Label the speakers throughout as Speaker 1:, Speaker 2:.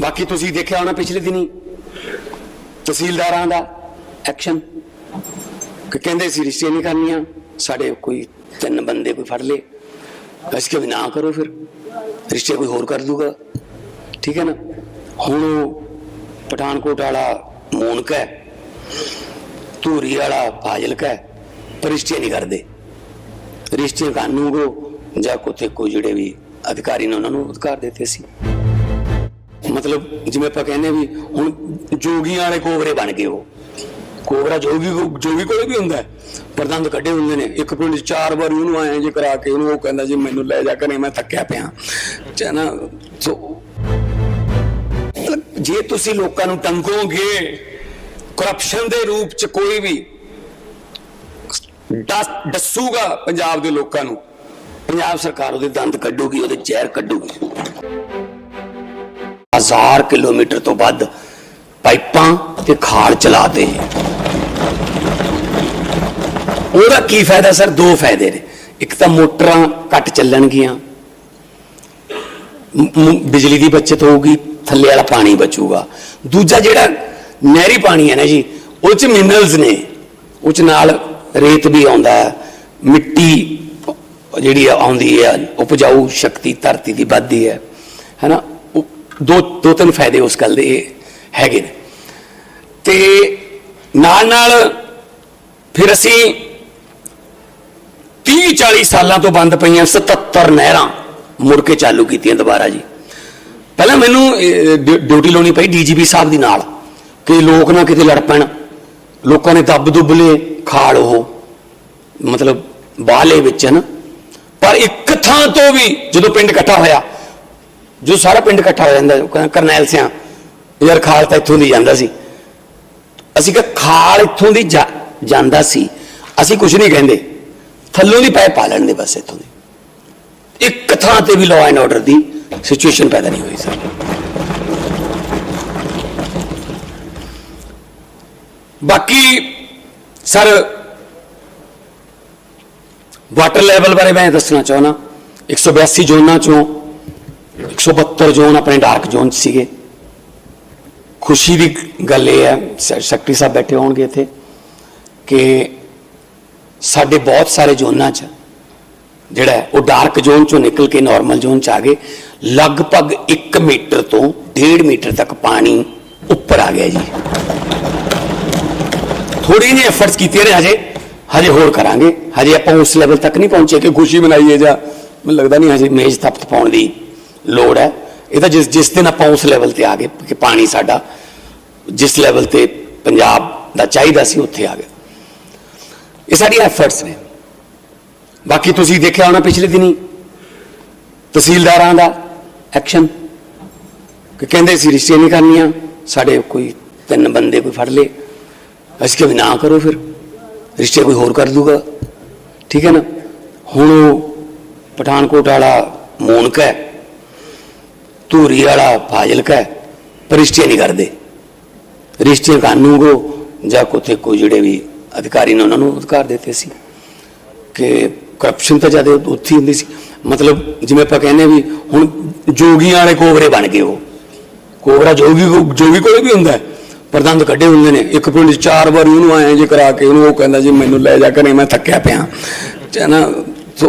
Speaker 1: ਬਾਕੀ ਤੁਸੀਂ ਦੇਖਿਆ ਹੋਣਾ ਪਿਛਲੇ ਦਿਨੀ ਤਹਿਸੀਲਦਾਰਾਂ ਦਾ ਐਕਸ਼ਨ ਕਿ ਕਹਿੰਦੇ ਸੀ ਰਿਸ਼ਤੇ ਨਹੀਂ ਕਰਨੀਆਂ, ਸਾਡੇ ਕੋਈ ਤਿੰਨ ਬੰਦੇ ਕੋਈ ਫੜ ਲੇ ਅਸੀਂ ਕਿ ਨਾ ਕਰੋ ਫਿਰ, ਰਿਸ਼ਤੇ ਕੋਈ ਹੋਰ ਕਰ ਦੂਗਾ। ਠੀਕ ਹੈ ਨਾ? ਹੁਣ ਉਹ ਪਠਾਨਕੋਟ ਵਾਲਾ ਮੂਨਕ ਹੈ, ਧੂਰੀ ਵਾਲਾ ਫਾਜ਼ਿਲਕਾ ਹੈ, ਪਰ ਰਿਸ਼ਤੇ ਨਹੀਂ ਕਰਦੇ। ਰਿਸ਼ਤੇ ਕਾਨੂੰਗੋ ਜਾਂ ਕੋਤੇ ਕੋਈ ਜਿਹੜੇ ਵੀ ਅਧਿਕਾਰੀ ਨੇ ਉਹਨਾਂ ਨੂੰ ਅਧਿਕਾਰ ਦਿੱਤੇ ਸੀ। ਮਤਲਬ ਜਿਵੇਂ ਆਪਾਂ ਕਹਿੰਦੇ ਵੀ ਹੁਣ ਜੋਗੀਆਂ ਵਾਲੇ ਕੋਬਰੇ ਬਣ ਗਏ ਉਹ। ਕੋਬਰਾ ਜੋਗੀ ਜੋਗੀ ਕੋਲੇ ਵੀ ਹੁੰਦਾ ਪ੍ਰਦੰਦ ਕੱਢੇ ਹੁੰਦੇ ਨੇ। ਇੱਕ ਪਿੰਡ ਚਾਰ ਵਾਰ ਉਹਨੂੰ ਆਏ ਜੇ ਕਰਾ ਕੇ ਉਹਨੂੰ ਉਹ ਕਹਿੰਦਾ ਜੀ ਮੈਨੂੰ ਲੈ ਜਾ ਕਰੇ ਮੈਂ ਥੱਕਿਆ ਪਿਆ। ਚਾਹਨਾ ਸੋ ਜੇ ਤੁਸੀਂ ਲੋਕਾਂ ਨੂੰ ਟੰਗੋਗੇ ਕਰਪਸ਼ਨ ਦੇ ਰੂਪ 'ਚ ਕੋਈ ਵੀ ਦੱਸੂਗਾ ਪੰਜਾਬ ਦੇ ਲੋਕਾਂ ਨੂੰ, ਪੰਜਾਬ ਸਰਕਾਰ ਉਹਦੇ ਦੰਦ ਕੱਢੂਗੀ, ਉਹਦੇ ਜ਼ਹਿਰ ਕੱਢੂਗੀ। ਹਜ਼ਾਰ ਕਿਲੋਮੀਟਰ ਤੋਂ ਵੱਧ ਪਾਈਪਾਂ ਤੇ ਖਾਲ ਚਲਾਤੇ ਉਹਦਾ ਕੀ ਫਾਇਦਾ ਸਰ? ਦੋ ਫਾਇਦੇ ਨੇ। ਇੱਕ ਤਾਂ ਮੋਟਰਾਂ ਘੱਟ ਚੱਲਣਗੀਆਂ। ਬਿਜਲੀ ਦੀ ਬਚਤ ਹੋਊਗੀ, ਥੱਲੇ ਵਾਲਾ ਪਾਣੀ ਬਚੂਗਾ। ਦੂਜਾ ਜਿਹੜਾ ਨਹਿਰੀ ਪਾਣੀ ਹੈ ਨਾ ਜੀ, ਉਹ ਚ ਮਿਨਰਲਸ ਨੇ। ਉਹ ਚ ਨਾਲ ਰੇਤ ਵੀ ਆਉਂਦਾ ਹੈ। ਮਿੱਟੀ ਜਿਹੜੀ ਆਉਂਦੀ ਹੈ, ਉਪਜਾਊ ਸ਼ਕਤੀ, ਧਰਤੀ ਦੀ ਵੱਧਦੀ ਹੈ। ਹੈਨਾ? ਦੋ ਦੋ ਤਿੰਨ ਫਾਇਦੇ ਉਸ ਗੱਲ ਦੇ ਹੈਗੇ ਨੇ। ਤੇ ਨਾਲ ਨਾਲ ਫਿਰ ਅਸੀਂ 30 40 ਸਾਲਾਂ ਤੋਂ ਬੰਦ ਪਈਆਂ 77 ਨਹਿਰਾਂ ਮੁੜ ਕੇ ਚਾਲੂ ਕੀਤੀਆਂ ਦੁਬਾਰਾ ਜੀ। ਪਹਿਲਾਂ ਮੈਨੂੰ ਡਿਊ- ਡਿਊਟੀ ਲਾਉਣੀ ਪਈ ਡੀਜੀਪੀ ਸਾਹਿਬ ਦੀ ਨਾਲ, ਕਿ ਲੋਕ ਨਾ ਕਿਤੇ ਲੜ ਪੈਣ। ਲੋਕਾਂ ਨੇ ਦੱਬ ਦੁੱਬ ਲਏ ਖਾਲ ਉਹ, ਮਤਲਬ ਬਾਹਲੇ ਵਿੱਚ ਨਾ ਪਰ ਇੱਕ ਥਾਂ ਤੋਂ ਵੀ ਜਦੋਂ ਪਿੰਡ ਇਕੱਠਾ ਹੋਇਆ ਜੋ ਸਾਰਾ ਪਿੰਡ ਇਕੱਠਾ ਹੋ ਜਾਂਦਾ, ਉਹ ਕਹਿੰਦਾ, ਕਰਨੈਲ ਸਿਆਂ, ਯਾਰ ਖਾਲ ਤਾਂ ਇੱਥੋਂ ਦੀ ਜਾਂਦਾ ਸੀ। ਅਸੀਂ ਕਿ ਖਾਲ ਇੱਥੋਂ ਦੀ ਜਾ- ਜਾਂਦਾ ਸੀ। ਅਸੀਂ ਕੁਝ ਨਹੀਂ ਕਹਿੰਦੇ। ਥੱਲੋਂ ਦੀ ਪੈ ਪਾ ਲੈਣ ਦੇ ਬਸ ਇੱਥੋਂ ਦੀ। ਇੱਕ ਥਾਂ ਤੇ ਵੀ ਲਾਅ ਐਂਡ ਆਰਡਰ ਦੀ ਸਿਚੁਏਸ਼ਨ ਪੈਦਾ ਨਹੀਂ ਹੋਈ, ਸਰ। ਬਾਕੀ, ਸਰ ਵਾਟਰ ਲੈਵਲ ਬਾਰੇ ਮੈਂ ਦੱਸਣਾ ਚਾਹੁੰਦਾ। 182 ਜ਼ੋਨਾਂ ਚੋਂ 172 ਜ਼ੋਨ ਆਪਣੇ ਡਾਰਕ ਜ਼ੋਨ 'ਚ ਸੀਗੇ। ਖੁਸ਼ੀ ਦੀ ਗੱਲ ਇਹ ਹੈ, ਸ- ਸੈਕਟਰੀ ਸਾਹਿਬ ਬੈਠੇ ਹੋਣਗੇ ਇੱਥੇ, ਕਿ ਸਾਡੇ ਬਹੁਤ ਸਾਰੇ ਜ਼ੋਨਾਂ 'ਚ ਜਿਹੜਾ ਉਹ ਡਾਰਕ ਜ਼ੋਨ ਚੋਂ ਨਿਕਲ ਕੇ ਨਾਰਮਲ ਜ਼ੋਨ 'ਚ ਆ ਗਏ। ਲਗਭਗ 1 ਮੀਟਰ ਤੋਂ 1.5 ਮੀਟਰ ਤੱਕ ਪਾਣੀ ਉੱਪਰ ਆ ਗਿਆ ਜੀ। ਥੋੜੀ ਜਿਹੀ ਐਫਰਟਸ ਕੀਤੀਆਂ ਨੇ ਹਜੇ ਹਜੇ ਹੋਰ ਕਰਾਂਗੇ। ਹਜੇ ਆਪਾਂ ਉਸ ਲੈਵਲ ਤੱਕ ਨਹੀਂ ਪਹੁੰਚੇ ਕਿ ਖੁਸ਼ੀ ਮਨਾਈਏ ਜਾਂ, ਮੈਨੂੰ ਲੱਗਦਾ ਨਹੀਂ ਹਜੇ ਮੇਜ਼ ਤਪਤ ਪਾਉਣ ਦੀ ਲੋੜ ਹੈ। ਇਹ ਤਾਂ ਜਿਸ ਜਿਸ ਦਿਨ ਆਪਾਂ ਉਸ ਲੈਵਲ ਤੇ ਆ ਗਏ ਕਿ ਪਾਣੀ ਸਾਡਾ ਜਿਸ ਲੈਵਲ ਤੇ ਪੰਜਾਬ ਦਾ ਚਾਹੀਦਾ ਸੀ, ਉੱਥੇ ਆ ਗਿਆ। ਇਹ ਸਾਡੀਆਂ ਐਫਰਟਸ ਨੇ। ਬਾਕੀ ਤੁਸੀਂ ਦੇਖਿਆ ਹੋਣਾ ਪਿਛਲੇ ਦਿਨੀ ਤਹਿਸੀਲਦਾਰਾਂ ਦਾ ਐਕਸ਼ਨ ਕਿ ਕਹਿੰਦੇ ਸੀ, ਰਿਸ਼ਤੇ ਨਹੀਂ ਕਰਨੀਆਂ, ਸਾਡੇ ਕੋਈ ਤਿੰਨ ਬੰਦੇ ਕੋਈ ਫੜ ਲੇ ਅਸੀਂ ਕਿ ਨਾ ਕਰੋ ਫਿਰ। ਰਿਸ਼ਤੇ ਕੋਈ ਹੋਰ ਕਰ ਦੂਗਾ। ਠੀਕ ਹੈ ਨਾ? ਹੁਣ ਉਹ ਪਠਾਨਕੋਟ ਵਾਲਾ ਮੂਨਕ ਹੈ ਧੂਰੀ ਵਾਲਾ ਫਾਜ਼ਿਲਕਾ ਹੈ, ਪਰ ਰਿਸ਼ਤੇ ਨਹੀਂ ਕਰਦੇ। ਰਿਸ਼ਤੇ ਕਾਨੂੰਗੋ ਜਾਂ ਕੋਤੇ ਕੋਈ ਜਿਹੜੇ ਵੀ ਅਧਿਕਾਰੀ ਨੇ ਉਹਨਾਂ ਨੂੰ ਅਧਿਕਾਰ ਦਿੱਤੇ ਸੀ ਕਿ ਕਰਪਸ਼ਨ ਤਾਂ ਜ਼ਿਆਦਾ ਉੱਥੇ ਹੁੰਦੀ ਸੀ। ਮਤਲਬ ਜਿਵੇਂ ਆਪਾਂ ਕਹਿੰਦੇ ਵੀ ਹੁਣ ਜੋਗੀਆਂ ਵਾਲੇ ਕੋਬਰੇ ਬਣ ਗਏ ਉਹ। ਕੋਬਰਾ ਜੋਗੀ ਕੋ- ਜੋਗੀ ਕੋਲੇ ਵੀ ਹੁੰਦਾ ਪ੍ਰਦੰਦ ਕੱਢੇ ਹੁੰਦੇ ਨੇ। ਇੱਕ ਪਿੰਡ ਚਾਰ ਵਾਰੀ ਉਹਨੂੰ ਆਏ ਜੇ ਕਰਾ ਕੇ ਉਹਨੂੰ ਉਹ ਕਹਿੰਦਾ ਜੀ ਮੈਨੂੰ ਲੈ ਜਾ ਕਰੇ ਮੈਂ ਥੱਕਿਆ ਪਿਆ। ਚਾਹਨਾ ਸੋ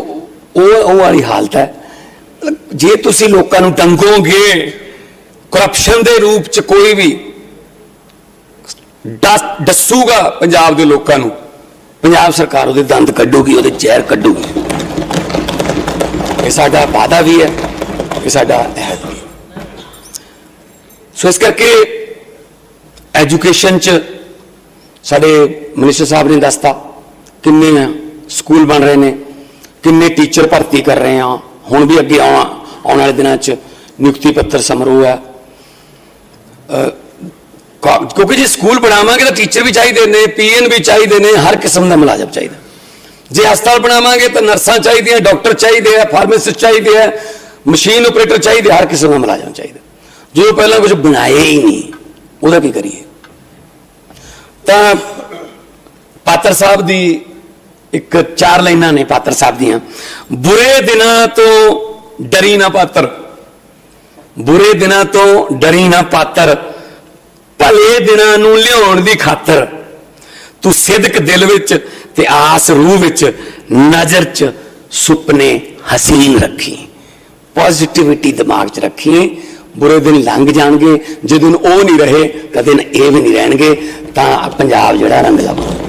Speaker 1: ਉਹ ਉਹ ਵਾਲੀ ਹਾਲਤ ਹੈ। ਜੇ ਤੁਸੀਂ ਲੋਕਾਂ ਨੂੰ ਡੰਗੋਗੇ ਕਰਪਸ਼ਨ ਦੇ ਰੂਪ 'ਚ ਕੋਈ ਵੀ ਦੱਸ- ਦੱਸੂਗਾ ਪੰਜਾਬ ਦੇ ਲੋਕਾਂ ਨੂੰ, ਪੰਜਾਬ ਸਰਕਾਰ ਉਹਦੇ ਦੰਦ ਕੱਢੂਗੀ, ਉਹਦੇ ਜ਼ਹਿਰ ਕੱਢੂਗੀ। ਇਹ ਸਾਡਾ ਵਾਅਦਾ ਵੀ ਹੈ, ਇਹ ਸਾਡਾ ਅਹਿਦ ਵੀ ਹੈ। ਸੋ ਇਸ ਕਰਕੇ ਐਜੂਕੇਸ਼ਨ ਚ ਸਾਡੇ ਮਿਨਿਸਟਰ ਸਾਹਿਬ ਨੇ ਦੱਸਤਾ ਕਿੰਨੇ ਸਕੂਲ ਬਣ ਰਹੇ ਨੇ, ਕਿੰਨੇ ਟੀਚਰ ਭਰਤੀ ਕਰ ਰਹੇ ਆ। ਹੁਣ ਵੀ ਅੱਗੇ ਆਉਣਾ ਆਉਣ ਵਾਲੇ ਦਿਨਾਂ ਚ ਨਿਯੁਕਤੀ ਪੱਤਰ ਸਮਾਰੋਹ ਹੈ। ਅਹ, ਕਿਉਂਕਿ ਜੇ ਸਕੂਲ ਬਣਾਵਾਂਗੇ ਤਾਂ ਟੀਚਰ ਵੀ ਚਾਹੀਦੇ ਨੇ ਪੀਐਨ ਵੀ ਚਾਹੀਦੇ ਨੇ ਹਰ ਕਿਸਮ ਦਾ ਮੁਲਾਜ਼ਮ ਚਾਹੀਦਾ। ਜੇ ਹਸਪਤਾਲ ਬਣਾਵਾਂਗੇ ਤਾਂ ਨਰਸਾਂ ਚਾਹੀਦੀਆਂ ਡਾਕਟਰ ਚਾਹੀਦੇ ਆ ਫਾਰਮੇਸਿਸਟ ਚਾਹੀਦੇ ਆ ਮਸ਼ੀਨ ਆਪਰੇਟਰ ਚਾਹੀਦੇ ਹਰ ਕਿਸਮ ਦਾ ਮੁਲਾਜ਼ਮ ਚਾਹੀਦਾ। ਜੋ ਪਹਿਲਾਂ ਕੁਝ ਬਣਾਇਆ ਹੀ ਨਹੀਂ ਉਹਦਾ ਕੀ ਕਰੀਏ? ਤਾਂ ਪਾਤਰ ਸਾਹਿਬ ਦੀ ਇੱਕ ਚਾਰ ਲਾਈਨਾਂ ਨੇ ਪਾਤਰ ਸਾਹਿਬ ਦੀਆਂ। ਬੁਰੇ ਦਿਨਾਂ ਤੋਂ ਡਰੀ ਨਾ ਪਾਤਰ। ਬੁਰੇ ਦਿਨਾਂ ਤੋਂ ਡਰੀ ਨਾ ਪਾਤਰ। ਭਲੇ ਦਿਨਾਂ ਨੂੰ ਲਿਆਉਣ ਦੀ ਖਾਤਰ। ਤੂੰ ਸਿਦਕ ਦਿਲ ਵਿੱਚ ਤੇ ਆਸ ਰੂਹ ਵਿੱਚ ਨਜ਼ਰ 'ਚ ਸੁਪਨੇ ਹਸੀਨ ਰੱਖੀ। ਪੋਜ਼ਿਟਿਵਿਟੀ ਦਿਮਾਗ 'ਚ ਰੱਖੀ। ਬੁਰੇ ਦਿਨ ਲੰਘ ਜਾਣਗੇ। ਜੇ ਦਿਨ ਉਹ ਨਹੀਂ ਰਹੇ, ਕਦੇ ਇਹ ਵੀ ਨਹੀਂ ਰਹਿਣਗੇ। ਤਾਂ ਪੰਜਾਬ ਜਿਹੜਾ ਰੰਗ ਲਾਉਂਦਾ